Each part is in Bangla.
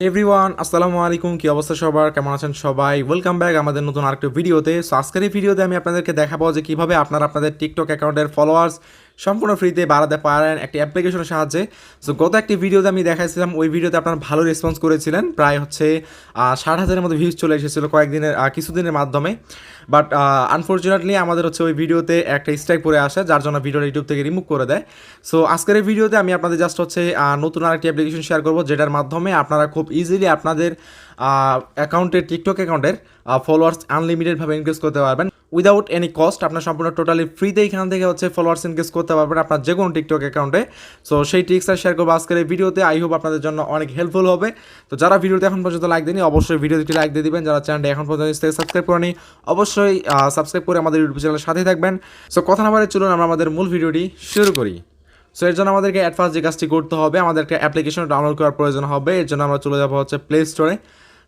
এভরিওয়ান আসসালামু আলাইকুম। কি অবস্থা সবার? কেমন আছেন সবাই? ওয়েলকাম ব্যাক আমাদের নতুন আরেকটা ভিডিওতে। সো আজকের এই ভিডিওতে আমি আপনাদেরকে দেখাবো যে কীভাবে আপনারা আপনাদের টিকটক অ্যাকাউন্টের ফলোয়ার্স সম্পূর্ণ ফ্রিতে বাড়াতে পারেন একটি অ্যাপ্লিকেশনের সাহায্যে। সো গত একটি ভিডিওতে আমি দেখাইছিলাম, ওই ভিডিওতে আপনারা ভালো রেসপন্স করেছিলেন। প্রায় হচ্ছে ষাট হাজারের মতো ভিউজ চলে এসেছিল কয়েকদিনের কিছুদিনের মাধ্যমে। বাট আনফর্চুনেটলি আমাদের হচ্ছে ওই ভিডিওতে একটা স্ট্রাইক পরে আসে, যার জন্য ভিডিওটা ইউটিউব থেকে রিমুভ করে দেয়। সো আজকের ভিডিওতে আমি আপনাদের জাস্ট হচ্ছে নতুন আর একটি অ্যাপ্লিকেশন শেয়ার করব, যেটার মাধ্যমে আপনারা খুব ইজিলি আপনাদের অ্যাকাউন্টের টিকটক অ্যাকাউন্টের ফলোয়ার্স আনলিমিটেডভাবে ইনক্রিজ করতে পারবেন। উইদাউট এনি কস্ট আপনার সম্পূর্ণ টোটালি ফ্রিতে এখান থেকে হচ্ছে ফলোয়ার্স ইনক্রিজ করতে পারবেন আপনার যে কোনো টিকটক অ্যাকাউন্টে সো সেই ট্রিক্সটা শেয়ার করব আজকের এই ভিডিওতে। আই হোপ আপনাদের জন্য অনেক হেল্পফুল হবে। তো যারা ভিডিওতে এখন পর্যন্ত লাইক দেনি অবশ্যই ভিডিওটি লাইক দিয়ে দিবেন। যারা চ্যানেলটি এখন পর্যন্ত সাবস্ক্রাইব করেনি, অবশ্যই সাবস্ক্রাইব করে আমাদের ইউটিউব চ্যানেলের সাথে থাকবেন। সো কথা না বাড়ে চলুন, আমরা আমাদের মূল ভিডিওটি শুরু করি। সো এর জন্য আমাদেরকে অ্যাডভান্স যে কাজটি করতে হবে, আমাদেরকে অ্যাপ্লিকেশন ডাউনলোড করার প্রয়োজন হবে। এর জন্য আমরা চলে যাব হচ্ছে প্লে স্টোরে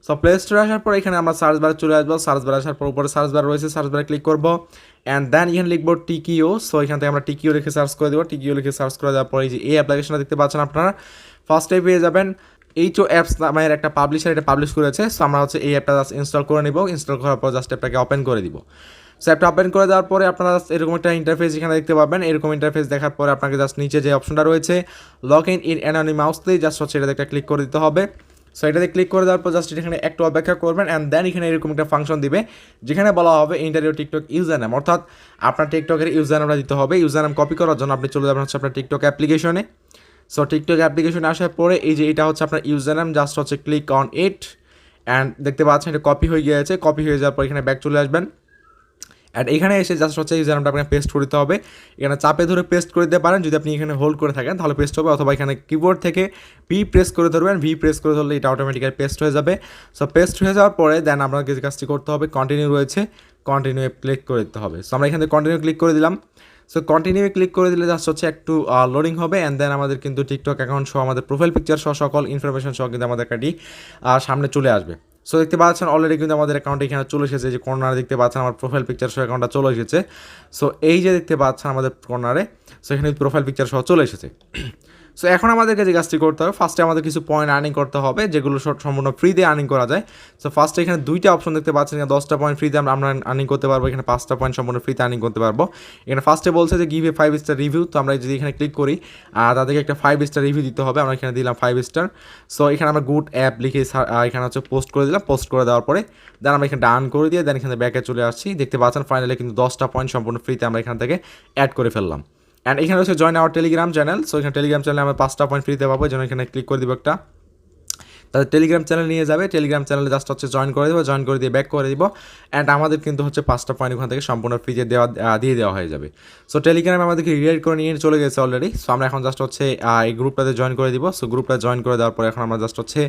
সো প্লে স্টোরে আসার পর এখানে আমরা সার্চ বারে চলে আসব। সার্চ বারে আসার পর উপরে সার্চ বার রয়েছে। সার্চ বারে ক্লিক করব। অ্যান্ড দেন এখানে লিখব টিকিও সো এখান থেকে আমরা টিকিও লিখে সার্চ করে দেবো। টিকিও লিখে সার্চ করে দেওয়ার পরে এই যে এই অ্যাপ্লিকেশনটা দেখতে পাচ্ছেন আপনারা। ফার্স্টে পেয়ে যাবেন এইচ ও অ্যাপস নামের একটা পাবলিশার এটা পাবলিশ করেছে। সো আমরা হচ্ছে এই অ্যাপটা জাস্ট ইনস্টল করে নিব। ইনস্টল করার পর জাস্ট অ্যাপটাকে ওপেন করে দিব। সো অ্যাপটা ওপেন করে দেওয়ার পরে আপনারা এরকম একটা ইন্টারফেস এখানে দেখতে পাবেন। এরকম ইন্টারফেস দেখার পরে আপনাকে জাস্ট নিচে যে অপশনটা রয়েছে log in in anonymously just হচ্ছে এটাতে একটা ক্লিক করে দিতে হবে। সো এটাতে ক্লিক করে দেওয়ার পর জাস্ট এখানে একটু অপেক্ষা করবেন অ্যান্ড দেন এখানে এরকম একটা ফাংশন দিবে, যেখানে বলা হবে ইন্টারভিউ টিকটক ইউজার নাম অর্থাৎ আপনার টিকটকের ইউজার নামটা দিতে হবে। ইউজার নাম কপি করার জন্য আপনি চলে যাবেন হচ্ছে আপনার টিকটক অ্যাপ্লিকেশনে সো টিকটক অ্যাপ্লিকেশনে আসার পরে এই যে এটা হচ্ছে আপনার ইউজার নাম জাস্ট হচ্ছে ক্লিক অন ইট অ্যান্ড দেখতে পাচ্ছেন এটা কপি হয়ে গিয়েছে। কপি হয়ে যাওয়ার পর এখানে ব্যাক চলে আসবেন। অ্যান্ড এখানে এসে জাস্ট হচ্ছে ইউজার নামটা আপনাকে পেস্ট করে দিতে হবে। এখানে চাপে ধরে পেস্ট করে দিতে পারেন। যদি আপনি এখানে হোল্ড করে থাকেন, তাহলে পেস্ট হবে। অথবা এখানে কিবোর্ড থেকে ভি প্রেস করে ধরবেন। ভি প্রেস করে ধরলে এটা অটোমেটিক্যালি পেস্ট হয়ে যাবে। সো পেস্ট হয়ে যাওয়ার পরে দেন আপনাকে যে কাজটি করতে হবে কন্টিনিউ রয়েছে। কন্টিনিউ ক্লিক করে দিতে হবে। সো আমরা এখানে কন্টিনিউ ক্লিক করে দিলাম। সো কন্টিনিউ ক্লিক করে দিলে জাস্ট হচ্ছে একটু লোডিং হবে। অ্যান্ড দেন আমাদের কিন্তু টিকটক অ্যাকাউন্ট সহ আমাদের প্রোফাইল পিকচার সহ সকল ইনফরমেশন সহ কিন্তু আমাদের কাটি সামনে চলে আসবে। সো দেখতে পাচ্ছেন অলরেডি কিন্তু আমাদের অ্যাকাউন্টে এখানে চলে এসেছে। যে কর্নার দেখতে পাচ্ছেন, আমার প্রোফাইল পিকচার সহ অ্যাকাউন্টটা চলে এসেছে। সো এই যে দেখতে পাচ্ছেন আমাদের কর্নারে সো এখানে প্রোফাইল পিকচার সহ চলে এসেছে। সো এখন আমাদেরকে যে কাজটি করতে হবে ফার্স্টে আমাদের কিছু পয়েন্ট আর্নিং করতে হবে, যেগুলো সম্পূর্ণ ফ্রিতে আর্নিং করা যায়। সো ফার্স্টে এখানে দুইটা অপশন দেখতে পাচ্ছেন, এখানে দশটা পয়েন্ট ফ্রিতে আমরা আর্নিং করতে পারব, এখানে পাঁচটা পয়েন্ট সম্পূর্ণ ফ্রিতে আর্নিং করতে পারব। এখানে ফার্স্টে বলছে যে গিভ ফাইভ স্টার রিভিউ তো আমরা যদি এখানে ক্লিক করি, আর তাদেরকে একটা ফাইভ স্টার রিভিউ দিতে হবে, আমরা এখানে দিলাম ফাইভ স্টার সো এখানে আমরা গুড অ্যাপ লিখে এখানে হচ্ছে পোস্ট করে দিলাম পোস্ট করে দেওয়ার পরে দেন আমরা এখানে ডান করে দিয়ে দেন এখানে ব্যাকে চলে আসছি। দেখতে পাচ্ছেন ফাইনালি কিন্তু দশটা পয়েন্ট সম্পূর্ণ ফ্রিতে আমরা এখান থেকে অ্যাড করে ফেললাম। অ্যান্ড এখানে হচ্ছে join our Telegram channel so এখানে টেলিগ্রাম চ্যানেলে আমরা পাঁচটা পয়েন্ট ফ্রিতে পাবো। যেন এখানে ক্লিক করে দিব একটা। তাদের টেলিগ্রাম চ্যানেল নিয়ে যাবে। টেলিগ্রাম চ্যানেলে জাস্ট হচ্ছে জয়েন করে দেবো। জয়েন করে দিয়ে ব্যাক করে দিব। অ্যান্ড আমাদের কিন্তু হচ্ছে পাঁচটা পয়েন্ট ওখান থেকে সম্পূর্ণ ফ্রিতে দেওয়া দিয়ে দেওয়া হয়ে যাবে। সো টেলিগ্রামে আমাদেরকে রিডাইট করে নিয়ে চলে গেছে অলরেডি সো আমরা এখন জাস্ট হচ্ছে এই গ্রুপটাতে জয়েন করে দিব। সো গ্রুপটা জয়েন করে দেওয়ার পরে এখন আমরা জাস্ট হচ্ছে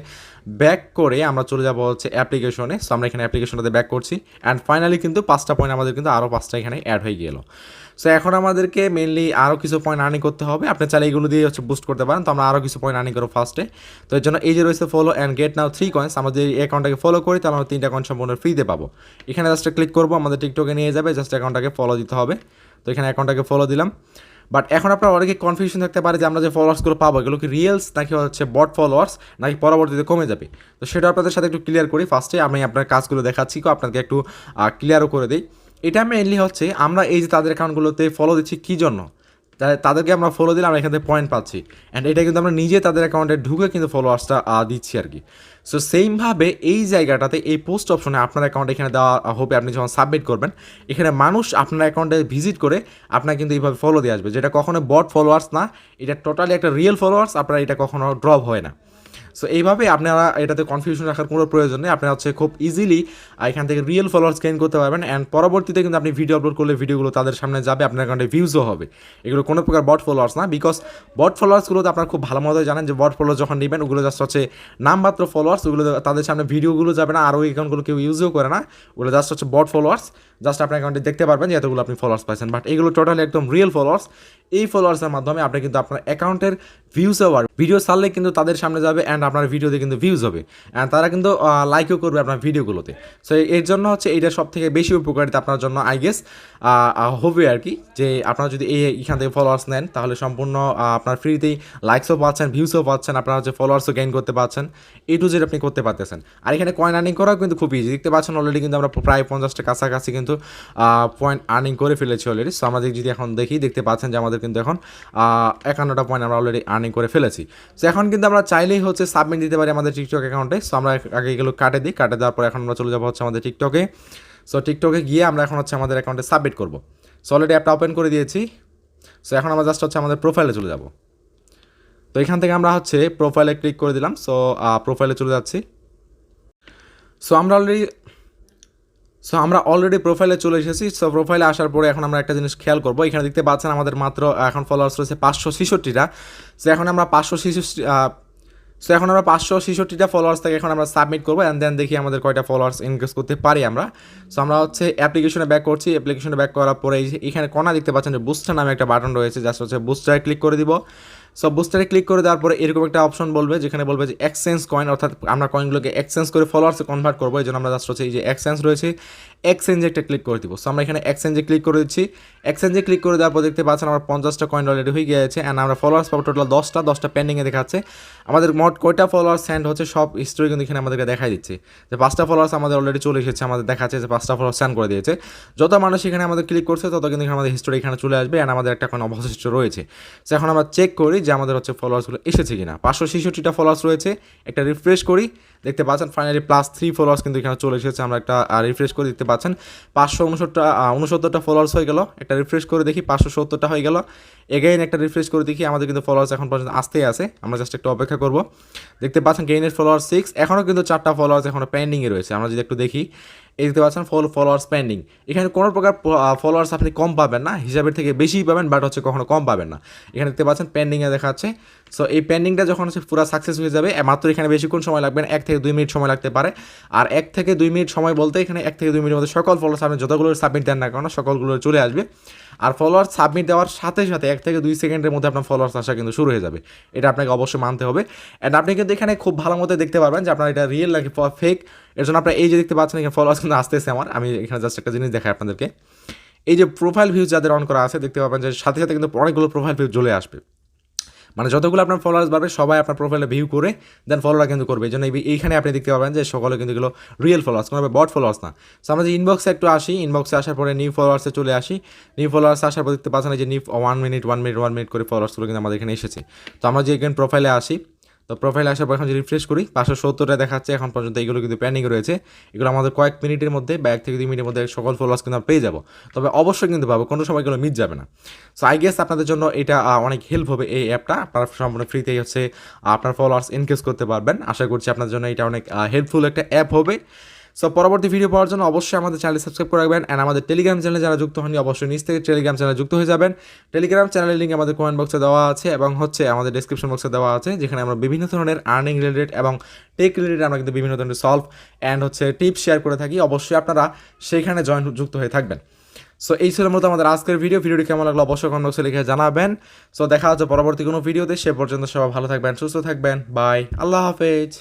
ব্যাক করে আমরা চলে যাব হচ্ছে অ্যাপ্লিকেশনে সো আমরা এখানে অ্যাপ্লিকেশনটাতে ব্যাক করছি। অ্যান্ড ফাইনালি কিন্তু পাঁচটা পয়েন্ট আমাদের কিন্তু আরও পাঁচটা এখানে অ্যাড হয়ে গেলো। সো এখন আমাদেরকে মেনলি আরও কিছু পয়েন্ট আর্নিং করতে হবে। আপনি চাইলে এগুলো দিয়ে হচ্ছে বুস্ট করতে পারেন। তো আমরা আরও কিছু পয়েন্ট আর্নিং করব ফার্স্টে তো এর জন্য এই যে রয়েছে follow and get now three coins আমাদের এই অ্যাকাউন্টটাকে ফলো করি, তাহলে আমরা তিনটা কয়েন সম্পূর্ণ ফ্রিতে পাবো। এখানে জাস্ট ক্লিক করব, আমাদের টিকটকে নিয়ে যাবে জাস্ট অ্যাকাউন্টটাকে ফলো দিতে হবে। তো এখানে অ্যাকাউন্টটাকে ফলো দিলাম। বাট এখন আপনার অনেকে কনফিউশন থাকতে পারে যে আমরা যে ফলোয়ার্সগুলো পাবো, এগুলো কি রিয়েলস নাকি হচ্ছে বট ফলোয়ার্স নাকি পরবর্তীতে কমে যাবে? তো সেটা আপনাদের সাথে একটু ক্লিয়ার করি। ফার্স্টে আমি আপনার কাজগুলো দেখাচ্ছি, আপনাকে একটু ক্লিয়ারও করে দিই। এটা মেনলি হচ্ছে আমরা এই যে তাদের অ্যাকাউন্টগুলোতে ফলো দিচ্ছি কী জন্য? তাদেরকে আমরা ফলো দিলে আমরা এখান থেকে পয়েন্ট পাচ্ছি। অ্যান্ড এটা কিন্তু আমরা নিজে তাদের অ্যাকাউন্টে ঢুকে কিন্তু ফলোয়ার্সটা দিচ্ছি আর কি। সো সেমভাবে এই জায়গাটাতে, এই পোস্ট অপশনে আপনার অ্যাকাউন্ট এখানে দেওয়া হবে, আপনি যখন সাবমিট করবেন, এখানে মানুষ আপনার অ্যাকাউন্টে ভিজিট করে আপনার কিন্তু এইভাবে ফলো দিয়ে আসবে। যেটা কখনো বট ফলোয়ার্স না, এটা টোটালি একটা রিয়েল ফলোয়ার্স আপনার এটা কখনো ড্রপ হয় না। সো এইভাবে আপনারা এটাতে কনফিউশন রাখার কোনো প্রয়োজন নেই। আপনারা হচ্ছে খুব ইজিলি এখান থেকে রিয়েল ফলোয়ার্স গেইন করতে পারবেন অ্যান্ড পরবর্তীতে কিন্তু আপনি ভিডিও আপলোড করলে ভিডিওগুলো তাদের সামনে যাবে, আপনার অ্যাকাউন্টে ভিউজও হবে। এগুলো কোনো প্রকার বট ফলোয়ার্স না বিকজ বট ফলোয়ার্সগুলোতে আপনারা খুব ভালো মতো জানেন যে বট ফলোয়ার যখন নেবেন, ওগুলো জাস্ট হচ্ছে নামমাত্র ফলোয়ার্স ওগুলো তাদের সামনে ভিডিওগুলো যাবে না আর ওই অ্যাকাউন্টগুলো কেউ ইউজও করে না। ওগুলো জাস্ট হচ্ছে বট ফলোয়ার্স জাস্ট আপনার অ্যাকাউন্টে দেখতে পারবেন যে এতগুলো আপনি ফলোয়ার্স পাচ্ছেন বাট এগুলো টোটালি একদম রিয়েল ফলোয়ার্স এই ফলোয়ার্সের মাধ্যমে আপনি কিন্তু আপনার অ্যাকাউন্টের ভিউস আবার ভিডিও সারলে কিন্তু তাদের সামনে যাবে অ্যান্ড আপনার ভিডিওতে কিন্তু ভিউজ হবে। অ্যান্ড তারা কিন্তু লাইকও করবে আপনার ভিডিওগুলোতে সো এর জন্য হচ্ছে এইটা সব থেকে বেশি উপকারিতা আপনার জন্য আই গেস হবে আর কি। যে আপনারা যদি এই এখান থেকে ফলোয়ার্স নেন, তাহলে সম্পূর্ণ আপনার ফ্রিতেই লাইকসও পাচ্ছেন ভিউসও পাচ্ছেন, আপনারা হচ্ছে ফলোয়ার্সও গেইন করতে পারছেন এই টু জেড আপনি করতে পারতেছেন। আর এখানে কয়েন আর্নিং করাও কিন্তু খুব ইজি দেখতে পাচ্ছেন অলরেডি কিন্তু আমরা প্রায় পঞ্চাশটা কাছাকাছি কিন্তু পয়েন্ট আর্নিং করে ফেলেছি অলরেডি সো আমাদের যদি এখন দেখি, দেখতে পাচ্ছেন যে আমাদের কিন্তু এখন একান্নটা পয়েন্ট আমরা অলরেডি আর্নিং করে ফেলেছি। সো এখন কিন্তু আমরা চাইলেই হচ্ছে সাবমিট দিতে পারি আমাদের টিকটক অ্যাকাউন্টে সো আমরা আগে এগুলো কাটে দিই, কাটে দেওয়ার পর এখন আমরা চলে যাব হচ্ছে আমাদের টিকটকে সো টিকটকে গিয়ে আমরা এখন হচ্ছে আমাদের অ্যাকাউন্টে সাবমিট করব। সো অলরেডি অ্যাপটা ওপেন করে দিয়েছি। সো এখন আমরা জাস্ট হচ্ছে আমাদের প্রোফাইলে চলে যাব। তো, এখান থেকে আমরা হচ্ছে প্রোফাইলে ক্লিক করে দিলাম। সো প্রোফাইলে চলে যাচ্ছি। সো আমরা অলরেডি সো আমরা অলরেডি প্রোফাইলে চলে এসেছি। সো প্রোফাইলে আসার পরে এখন আমরা একটা জিনিস খেয়াল করব। এখানে দেখতে পাচ্ছেন আমাদের মাত্র এখন ফলোয়ার্স রয়েছে পাঁচশো ছেষট্টিটা। সো এখন আমরা পাঁচশো ছেষট্টি সো এখন আমরা পাঁচশো ছেষট্টিটা ফলোয়ার্স থেকে এখন আমরা সাবমিট করব অ্যান্ড দেন দেখি আমাদের কয়টা ফলোয়ার্স ইনক্রিজ করতে পারি আমরা। সো আমরা হচ্ছে অ্যাপ্লিকেশনে ব্যাক করছি। অ্যাপ্লিকেশনে ব্যাক করার পরে এখানে কোনা দেখতে পাচ্ছেন যে বুস্টার নামে একটা বাটন রয়েছে। জাস্ট হচ্ছে বুস্টারে ক্লিক করে দিব। সো বুস্টারে ক্লিক করে দেওয়ার পরে এরকম একটা অপশন বলবে যেখানে বলবে যে এক্সচেঞ্জ কয়েন অর্থাৎ আমরা কয়েনগুলোকে এক্সচেঞ্জ করে ফলোয়ার্সে কনভার্ট করব। এই জন্য আমরা জাস্ট হচ্ছে এই যে এক্সচেঞ্জ রয়েছে। এক্সচেঞ্জে একটা ক্লিক করে দিব। সো আমরা এখানে এক্সচেঞ্জে ক্লিক করে দিচ্ছি। এক্সচেঞ্জে ক্লিক করে দেওয়ার পর দেখতে পাচ্ছেন আমার পঞ্চাশটা কয়েন অলরেডি হয়ে গিয়েছে অ্যান্ড আমরা ফলোয়ার্স পাবো টোটাল দশটা দশটা পেন্ডিংয়ে দেখাচ্ছে। আমাদের মোট কয়টা ফলোয়ার্স সেন্ড হচ্ছে সব হিস্টোরি কিন্তু এখানে আমাদেরকে দেখাই দিচ্ছে। যে পাঁচটা ফলোয়ার্স আমাদের অলরেডি চলে এসেছে, আমাদের দেখাচ্ছে যে পাঁচটা ফলোয়ার্স সেন্ড করে দিয়েছে। যত মানুষ এখানে আমাদের ক্লিক করছে, তত কিন্তু এখানে আমাদের হিস্টোরি এখানে চলে আসবে অ্যান্ড আমাদের একটা এখন অবশিষ্ট রয়েছে। সো এখন আমরা চেক করি যে আমাদের হচ্ছে ফলোয়ার্সগুলো এসেছে কিনা। পাঁচশো ছেষট্টিটা ফলোয়ার্স রয়েছে, একটা রিফ্রেশ করি। দেখতে পাচ্ছেন ফাইনালি প্লাস থ্রি ফলোয়ার্স কিন্তু এখানে চলে এসেছে। আমরা একটা রিফ্রেশ করে, দেখতে পাচ্ছেন। পাঁচশো উনসত্তরটা উনসত্তরটা ফলোয়ার্স হয়ে গেল। একটা রিফ্রেশ করে দেখি, পাঁচশো সত্তরটা হয়ে গেল। এগেইন একটা রিফ্রেশ করে দেখি, আমাদের কিন্তু ফলোয়ার্স এখন পর্যন্ত আসতেই আছে। আমরা জাস্ট একটু অপেক্ষা করব। দেখতে পাচ্ছেন গেইনের ফলোয়ার সিক্স এখনও কিন্তু চারটা ফলোয়ার্স এখনও পেন্ডিংয়ে রয়েছে। আমরা যদি একটু দেখি এই দেখতে পাচ্ছেন ফল ফলোয়ার পেন্ডিং এখানে কোনো প্রকার ফলোয়ার্স আপনি কম পাবেন না, হিসাবের থেকে বেশিই পাবেন বাট হচ্ছে কখনো কম পাবেন না। এখানে দেখতে পাচ্ছেন পেন্ডিংয়ে দেখাচ্ছে। সো এই পেন্ডিংটা যখন হচ্ছে পুরো সাকসেস হয়ে যাবে মাত্র এখানে বেশিক্ষণ সময় লাগবে এক থেকে দুই মিনিট সময় লাগতে পারে। আর এক থেকে দুই মিনিট সময় বলতে এখানে এক থেকে দুই মিনিটের মধ্যে সকল ফলোয়ার্স আপনি যতগুলো সাবমিট দেন না কেন, সকলগুলো চলে আসবে। আর ফলোয়ার্স সাবমিট দেওয়ার সাথে সাথে এক থেকে দুই সেকেন্ডের মধ্যে আপনার ফলোয়ার্স আসা কিন্তু শুরু হয়ে যাবে। এটা আপনাকে অবশ্যই মানতে হবে। অ্যান্ড আপনি কিন্তু এখানে খুব ভালো মতো দেখতে পারবেন যে আপনার এটা রিয়েল নাকি ফেক এর জন্য আপনার এই যে দেখতে পাচ্ছেন এখানে ফলোয়ার্স কিন্তু আসতেছে আমার। আমি এখানে জাস্ট একটা জিনিস দেখাই আপনাদেরকে। এই যে প্রোফাইল ভিউ যাদের অন করা আছে, দেখতে পাবেন যে সাথে সাথে কিন্তু অনেকগুলো প্রোফাইল ভিউ জ্বলে আসবে। মানে যতগুলো আপনার ফলোয়ার্স বাড়বে, সবাই আপনার প্রোফাইলে ভিউ করে দেন ফলোয়ার কিন্তু করবে। এই জন্য এই- এইখানে আপনি দেখতে পাবেন যে সকলে কিন্তু এগুলো রিয়েল ফলোয়ার্স কোনো বট ফলোয়ার্স না। সো আমরা যে ইনবক্সে একটু আসি ইনবক্সে আসার পরে নিউ ফলোয়ার্সে চলে আসি। নিউ ফলোয়ার্স আসার পর দেখতে পাচ্ছেন যে new one minute one minute one minute করে ফলোয়ার্সগুলো কিন্তু আমাদের এখানে এসেছে। তো আমরা যে এখানে প্রোফাইলে আসি তো প্রোফাইলে আসার পর এখন যদি রিফ্রেশ করি, পাঁচশো সত্তরটা দেখাচ্ছে, এখন পর্যন্ত এইগুলো কিন্তু প্যানিং রয়েছে। এগুলো আমাদের কয়েক মিনিটের মধ্যে বা এক থেকে দুই মিনিটের মধ্যে সকল ফলোয়ার্স কিন্তু পেয়ে যাব। তবে অবশ্যই কিন্তু পাবো কোনো সময় এগুলো মিট যাবে না। সো আই গেস আপনাদের জন্য এটা অনেক হেল্প হবে এই অ্যাপটা আপনার সম্পূর্ণ ফ্রিতেই হচ্ছে, আপনার ফলোয়ার্স ইনক্রিজ করতে পারবেন। আশা করছি আপনার জন্য এটা অনেক হেল্পফুল একটা অ্যাপ হবে। সো পরবর্তী ভিডিও পাওয়ার জন্য অবশ্যই আমাদের চ্যানেল সাবস্ক্রাইব করে রাখবেন অ্যান্ড আমাদের টেলিগ্রাম চ্যানেলে যারা যুক্ত হননি, অবশ্যই নিচ থেকে টেলিগ্রাম চ্যানেলে যুক্ত হয়ে যাবেন। টেলিগ্রাম চ্যানেলের লিঙ্ক আমাদের কমেন্ট বক্সে দেওয়া আছে এবং হচ্ছে আমাদের ডিসক্রিপশন বক্সে দেওয়া আছে, যেখানে আমরা বিভিন্ন ধরনের আর্নিং রিলেটেড এবং টেক রিলেটেড আমরা কিন্তু বিভিন্ন ধরনের সলভ অ্যান্ড হচ্ছে টিপস শেয়ার করে থাকি। অবশ্যই আপনারা সেখানে জয়েন যুক্ত হয়ে থাকবেন। সো এই ছিল মূলত আমাদের আজকের ভিডিও ভিডিওটি কেমন লাগল অবশ্যই কমেন্ট বক্সে লিখে জানাবেন। সো দেখা হচ্ছে পরবর্তী কোনো ভিডিওতে সে পর্যন্ত সবাই ভালো থাকবেন, সুস্থ থাকবেন। বাই আল্লাহ হাফেজ।